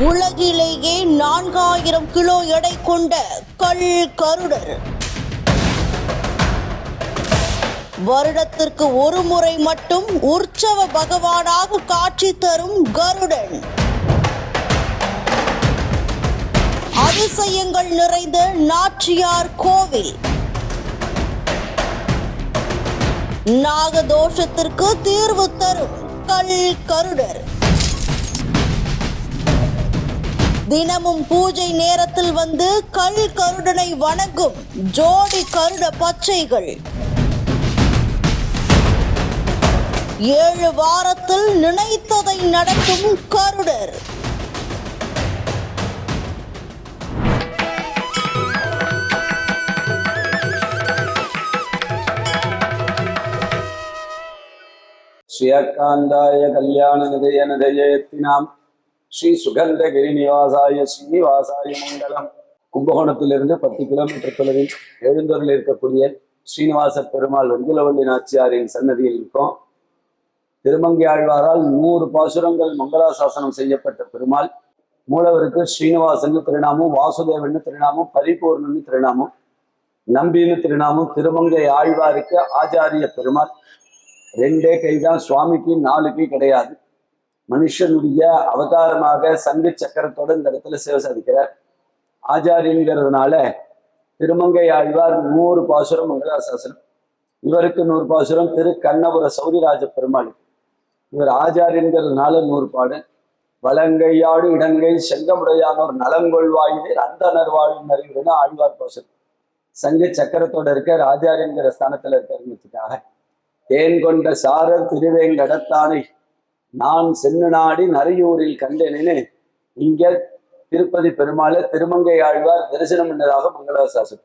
உலகிலேயே நான்காயிரம் கிலோ எடை கொண்ட கல் கருடர். வருடத்திற்கு ஒரு முறை மட்டும் உற்சவ பகவானாக காட்சி தரும் கருடன். அதிசயங்கள் நிறைந்த நாச்சியார் கோவில். நாகதோஷத்திற்கு தீர்வு தரும் கல் கருடர். தினமும் பூஜை நேரத்தில் வந்து கல் கருடனை வணங்கும் ஜோடி கருட பச்சைகள். ஏழு வாரத்தில் நினைத்ததை நடக்கும் கருடர். ஸ்ரீயக்காந்தாய கல்யாண நிதய நிதயத்தினாம் ஸ்ரீ சுகந்தகிரி நிவாசாய ஸ்ரீனிவாசாய மங்கலம். கும்பகோணத்திலிருந்து பத்து கிலோமீட்டர் தொலைவில் எழுந்தூரில் இருக்கக்கூடிய ஸ்ரீனிவாச பெருமாள் வெஞ்சுலவள்ளி நாச்சியாரின் சன்னதியில் இருக்கும். திருமங்கை ஆழ்வாரால் நூறு பாசுரங்கள் மங்களாசாசனம் செய்யப்பட்ட பெருமாள். மூலவருக்கு ஸ்ரீனிவாசன்னு திருநாமம் வாசுதேவன்னு திருநாமம் பரிபூர்ணன்னு திருநாமம் நம்பின்னு திருநாமம் திருமங்கை ஆழ்வாருக்கு ஆச்சாரிய பெருமாள். ரெண்டே கை தான் சுவாமிக்கு நாலு கை கிடையாது. மனுஷனுடைய அவதாரமாக சங்கு சக்கரத்தோட இந்த இடத்துல சேவை சாதிக்கிறார். ஆச்சாரியங்கிறதுனால திருமங்கை ஆழ்வார் நூறு பாசுரம் மங்களாசாசனம். இவருக்கு நூறு பாசுரம் திரு கண்ணபுர சௌரிராஜ பெருமாள். இவர் ஆச்சாரியங்கிறதுனால நூறு பாடு. வலங்கையாடு இடங்கை செங்கமுடையானோர் நலங்கொள்வாயிலே அந்த நர்வாழின் அறிவுன்னு ஆழ்வார் பாசுரம். சங்கு சக்கரத்தோட இருக்கார் ஆச்சாரியங்கிற ஸ்தானத்துல இருக்காருங்கிறதுக்காக தேன் கொண்ட சாரர் திருவேங்கடத்தானை நான் சென்னு நாடி நரையூரில் கண்டேனேன்னு இங்க திருப்பதி பெருமாளை திருமங்கை ஆழ்வார் தரிசனம் பண்ணதாக மங்களாசாசன்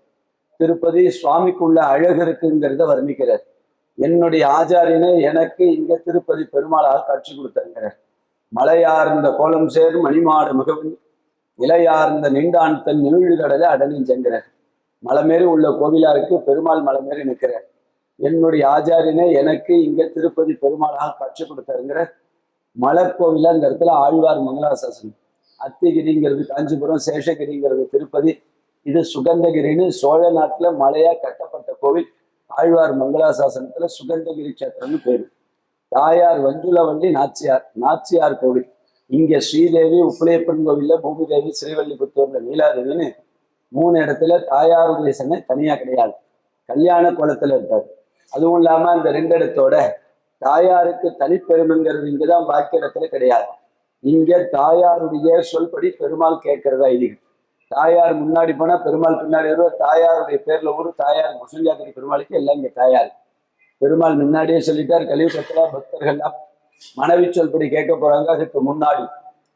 திருப்பதி சுவாமிக்குள்ள அழகு இருக்குங்கிறத வர்ணிக்கிறார். என்னுடைய ஆச்சாரியனை எனக்கு இங்க திருப்பதி பெருமாளாக காட்சி கொடுத்தாங்கிறார் மலையார்ந்த கோலம் சேர் மணிமாடு மிகவும் இலையார்ந்த நின்றான் தன் நீழ்கடலை அடனிஞ்சங்கிறார் மலை மேரி உள்ள கோவிலா இருக்கு பெருமாள் மலை மேரி நிற்கிறார். என்னுடைய ஆச்சாரியனை எனக்கு இங்க திருப்பதி பெருமாளாக காட்சி கொடுத்தாருங்கிறார் மலர்கோவில அந்த இடத்துல ஆழ்வார் மங்களாசாசனம். அத்திகிரிங்கிறது காஞ்சிபுரம் சேஷகிரிங்கிறது திருப்பதி. இது சுகந்தகிரின்னு சோழ நாட்டுல மலையா கட்டப்பட்ட கோவில். ஆழ்வார் மங்களாசாசனத்துல சுகந்தகிரி கஷேத்திரம்னு பேரு. தாயார் வஞ்சுலவள்ளி நாச்சியார் நாச்சியார் கோவில். இங்க ஸ்ரீதேவி உப்பிலையப்பன் கோவில்ல பூமிதேவி ஸ்ரீவல்லிபுத்தூர்ல நீலாதேவின்னு மூணு இடத்துல தாயாருடைய சனை தனியா கிடையாது. கல்யாண குளத்துல இருக்காரு. அதுவும் இல்லாம அந்த ரெண்டு இடத்தோட தாயாருக்கு தனிப்பெருமைங்கிறது இங்கதான் பாக்கி இடத்துல கிடையாது. இங்க தாயாருடைய சொல்படி பெருமாள் கேட்கறதா ஐதீகம். தாயார் முன்னாடி போனா பெருமாள் பின்னாடி வருவார். தாயாருடைய பேர்ல ஊரு தாயார் முசஞ்சாத்திரி பெருமாளுக்கு எல்லாம் இங்க தாயார். பெருமாள் முன்னாடியே சொல்லிட்டார் கலியுகத்துல பக்தர்கள்லாம் மனைவி சொல்படி கேட்க போறாங்க அதுக்கு முன்னாடி.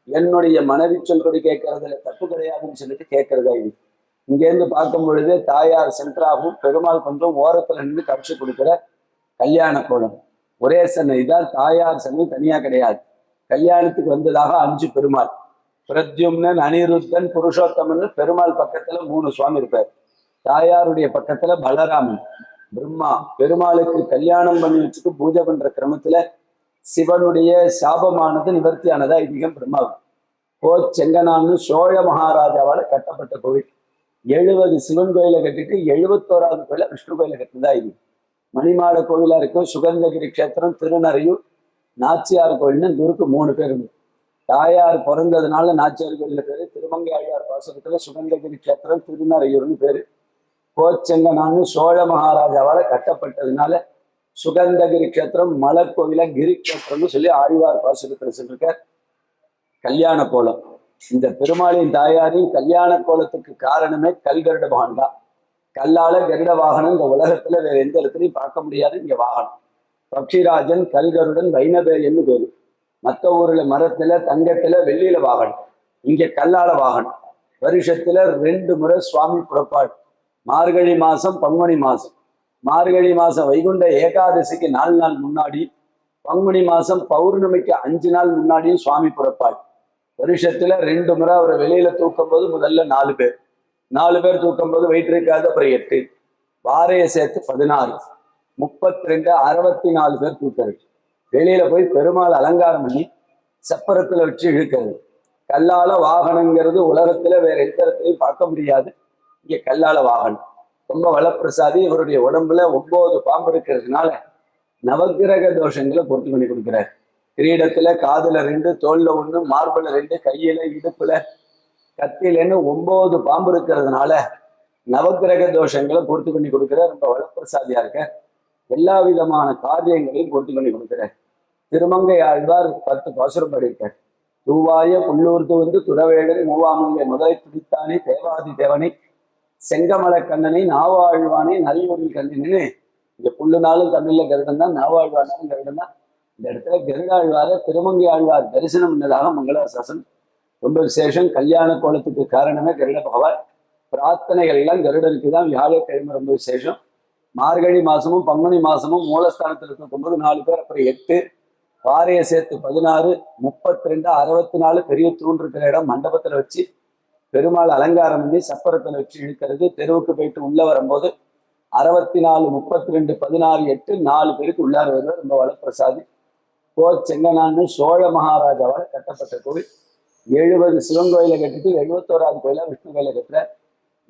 என்னுடைய மனைவி சொல்படி கேட்கறதுல தப்பு கிடையாதுன்னு சொல்லிட்டு கேட்கறதா இது. இங்கேருந்து பார்க்கும் பொழுது தாயார் சென்டராகவும் பெருமாள் கொஞ்சம் ஓரத்துல நின்று கட்சி கொடுக்கிற கல்யாண கோலம். ஒரே சன்னதி தான் தாயார் சன்னதி தனியா கிடையாது. கல்யாணத்துக்கு வந்ததாக அஞ்சு பெருமாள். பிரத்யும்னன் அனிருத்தன் புருஷோத்தமன் பெருமாள் பக்கத்துல மூணு சுவாமி இருப்பார். தாயாருடைய பக்கத்துல பலராமன். பிரம்மா பெருமாளுக்கு கல்யாணம் பண்ணி வச்சுட்டு பூஜை பண்ற கிரமத்துல சிவனுடைய சாபமானது நிவர்த்தியானதா ஐதீகம் பிரம்மாவுக்கு கோ செங்கனான்னு சோழ மகாராஜாவால கட்டப்பட்ட கோவில். எழுபது சிவன் கோயிலை கட்டிட்டு எழுபத்தோராவது கோயில விஷ்ணு கோயிலை கட்டினதா இது மணிமாட கோவிலா இருக்கும் சுகந்தகிரி கஷேத்திரம் திருநறையூர் நாச்சியார் கோயில்னு இந்த ஊருக்கு மூணு பேர் தாயார் பிறந்ததுனால நாச்சியார் கோயில்ல பேரு திருமங்கை பாசத்துல சுகந்தகிரி கஷேத்திரம் திருநறையூர்னு பேரு. கோச்செங்கனான்னு சோழ மகாராஜாவால கட்டப்பட்டதுனால சுகந்தகிரி கஷேத்திரம் மலர்கோவில கிரி கஷேத்திரம்னு சொல்லி ஆழ்வார் பாசுரத்துல சொல்லிருக்கார். கல்யாண கோலம். இந்த பெருமாளின் தாயாரின் கல்யாண கோலத்துக்கு காரணமே கல்கருட பகவான் தான் கல்லால கருட வாகனம் இந்த உலகத்துல வேற எந்த இடத்துலையும் பார்க்க முடியாது. இங்க வாகனம். பக்ஷிராஜன் கல்கருடன் வைணவேயன்னு பேரு. மற்ற ஊர்ல மரத்துல தங்கத்துல வெள்ளியில வாகனம். இங்க கல்லால வாகனம். வருஷத்துல ரெண்டு முறை சுவாமி புறப்பாடு. மார்கழி மாசம் பங்குனி மாசம். மார்கழி மாசம் வைகுண்ட ஏகாதசிக்கு நாலு நாள் முன்னாடி பங்குனி மாசம் பௌர்ணமிக்கு அஞ்சு நாள் முன்னாடியும் சுவாமி புறப்பாடு. வருஷத்துல ரெண்டு முறை அவரை வெளியில தூக்கும் போது முதல்ல நாலு பேர். நாலு பேர் தூக்கும் போது வெயிட் இருக்காது அப்புறம் எட்டு. வாரையை சேர்த்து பதினாறு. முப்பத்தி ரெண்டு அறுபத்தி நாலு பேர் தூக்கிறது. வெளியில போய் பெருமாள் அலங்காரம் பண்ணி சப்பரத்துல வச்சு இழுக்கிறது. கல்லால வாகனங்கிறது உலகத்துல வேற எந்த இடத்துலையும் பார்க்க முடியாது. இங்க கல்லால வாகனம். ரொம்ப வளப்பிரசாதி இவருடைய உடம்புல ஒன்பது பாம்பு இருக்கிறதுனால நவக்கிரக தோஷங்களை பொறுத்து பண்ணி கொடுக்கிறார். கிரீடத்துல காதுல ரெண்டு தோல்ல ஒண்ணு மார்புல ரெண்டு கையில இடுப்புல கத்திலேன்னு ஒன்பது பாம்பு இருக்கிறதுனால நவக்கிரக தோஷங்களை பொறுத்து பண்ணி கொடுக்கிறார். ரொம்ப வளப்பிரசாதியா இருக்க. எல்லா விதமான காரியங்களையும் பொறுத்து பண்ணி கொடுக்கிறார். திருமங்கை ஆழ்வார் பத்து பாசுரம் படிக்க தூவாய புல்லூர்த்து வந்து துறவேடர் மூவாமங்கை முதலை துடித்தானே தேவாதி தேவனை செங்கமலை கண்ணனை நாவாழ்வானே நரியூரில் கண்ணனு இங்க புல்லுனாலும் தமிழ்ல கருடன் தான் நாவாழ்வானாலும் கருடன் தான் இந்த இடத்துல கருடாழ்வார திருமங்கை ஆழ்வார் தரிசனம் பண்ணதாக மங்களாசாசன் ரொம்ப விசேஷம். கல்யாண கோலத்துக்கு காரணமே கருட பகவான். பிரார்த்தனைகள் எல்லாம் கருடனுக்கு தான். வியாழக்கிழமை ரொம்ப விசேஷம். மார்கழி மாசமும் பங்குனி மாசமும் மூலஸ்தானத்தில் இருக்கும்போது நாலு பேர் அப்புறம் எட்டு. பாறையை சேர்த்து பதினாறு. முப்பத்தி ரெண்டு அறுபத்தி நாலு பெரிய தூண் இருக்கிற இடம் மண்டபத்துல வச்சு பெருமாள் அலங்காரம் பண்ணி சப்பரத்தில் வச்சு இழுக்கிறது. தெருவுக்கு போயிட்டு உள்ள வரும்போது அறுபத்தி நாலு முப்பத்தி ரெண்டு பதினாறு எட்டு நாலு பேருக்கு உள்ளார் வருவார். ரொம்ப வளப்பிரசாதி. கோ செங்கனான்னு சோழ மகாராஜாவால் கட்டப்பட்ட கோவில். எழுபது சிவன் கோயிலை கட்டிட்டு எழுபத்தோராது கோயிலா விஷ்ணு கோயிலை கட்டுறார்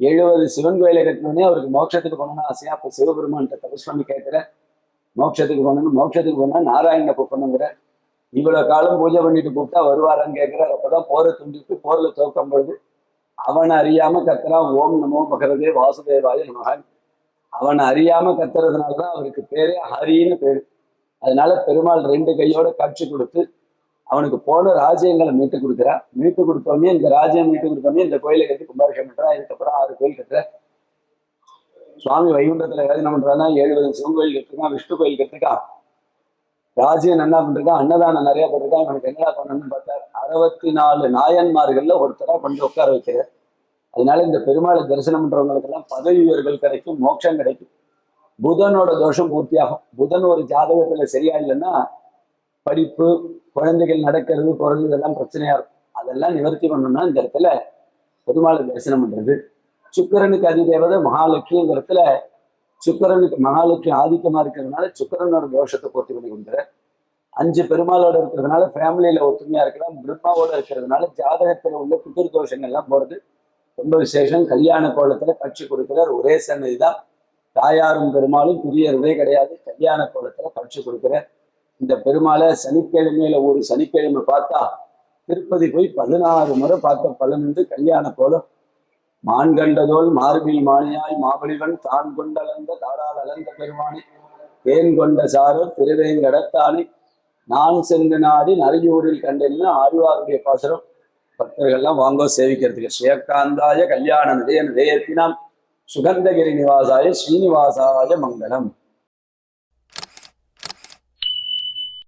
எழுபது சிவன் கோயிலை கட்டினோடனே அவருக்கு மோட்சத்துக்கு போகணும்னு ஆசையா அப்போ சிவபெருமான்கிட்ட தபஸ் பண்ணி கேட்கிற. மோட்சத்துக்கு போகணும்னு மோட்சத்துக்கு போனா நாராயண கூப்பிடணுங்கிற. இவ்வளவு காலம் பூஜை பண்ணிட்டு கூப்பிட்டா வருவாரான்னு கேட்கிறார் அப்பதான் போரை துண்டிட்டு போர்ல துவக்கம் பொழுது அவனை அறியாம கத்துறான். ஓம் நமோ பகரதே வாசுதேவாய மகன் அவனை அறியாம கத்துறதுனாலதான் அவருக்கு பேரே ஹரின்னு பேரு. அதனால பெருமாள் ரெண்டு கையோட காட்சி கொடுத்து அவனுக்கு போன ராஜ்யங்களை மீட்டு கொடுக்குறான் மீட்டு கொடுத்தோமே இந்த ராஜ்யம் மீட்டு கொடுத்தோமே இந்த கோயிலை கட்டி கும்பாபிஷேகம் பண்றான். இதுக்கப்புறம் ஆறு கோயில் கட்டுற. சுவாமி வைகுண்டத்துல என்ன பண்றான்னா எழுபது சிவன் கோயில் கட்டிருக்கான் விஷ்ணு கோயில் கட்டிருக்கான். ராஜ்யம் என்ன பண்றான்? அன்னதானம் நிறைய பண்ணிருக்கான் இவனுக்கு என்னடா பண்ணணும்னு பார்த்தார். அறுபத்தி நாலு நாயன்மார்கள்ல ஒருத்தரா கொண்டு உட்கார வைக்கிறார். அதனால இந்த பெருமாளை தரிசனம் பண்றவங்களுக்கெல்லாம் பதவி உயர்கள் கிடைக்கும் மோட்சம் கிடைக்கும். புதனோட தோஷம் பூர்த்தியாகும். புதன் ஒரு ஜாதகத்துல சரியா இல்லைன்னா படிப்பு குழந்தைகள் நடக்கிறது குரல் இதெல்லாம் பிரச்சனையா இருக்கும். அதெல்லாம் நிவர்த்தி பண்ணணும்னா இந்த இடத்துல பெருமாளை தரிசனம் பண்றது. சுக்கிரனுக்கு அதிதேவதை மகாலட்சுமி இந்த இடத்துல சுக்கரனுக்கு மகாலட்சுமி ஆதிக்கமா இருக்கிறதுனால சுக்கிரனோட தோஷத்தை பூர்த்தி பண்ணி கொடுக்குற அஞ்சு பெருமாளோட இருக்கிறதுனால ஃபேமிலியில ஒற்றுமையா இருக்கலாம். பிரம்மாவோட இருக்கிறதுனால ஜாதகத்துல உள்ள புதிர் தோஷங்கள்லாம் போறது. ரொம்ப விசேஷம். கல்யாண கோலத்துல கட்சி கொடுக்கிறார். ஒரே சன்னதி தான் தாயாரும் பெருமாளும் பிரியறதே கிடையாது. கல்யாண கோலத்துல கட்சி கொடுக்கிறார். இந்த பெருமாளை சனிக்கிழமையில ஒரு சனிக்கிழமை பார்த்தா திருப்பதி போய் பதினாறு முறை பார்த்த பலன் வந்து கல்யாண கோலம். மான் கண்டதோல் மார்பில் மானியாய் மாபலிவன் தான் கொண்டலந்த தாரால் அலந்த பெருமானி. தேன் கொண்ட சாரோ திருவேங்கடத்தானி நான் சென்று நாடி நரியூரில் கண்டேன்னு ஆழ்வாருடைய பாசுரம். பக்தர்கள்லாம் வாங்கோ சேவிக்கிறதுக்கு. ஸ்ரீயகாந்தாய கல்யாண நிலைய நிலையத்தினாம். சுகந்தகிரி நிவாசாய ஸ்ரீனிவாசாய மங்களம்.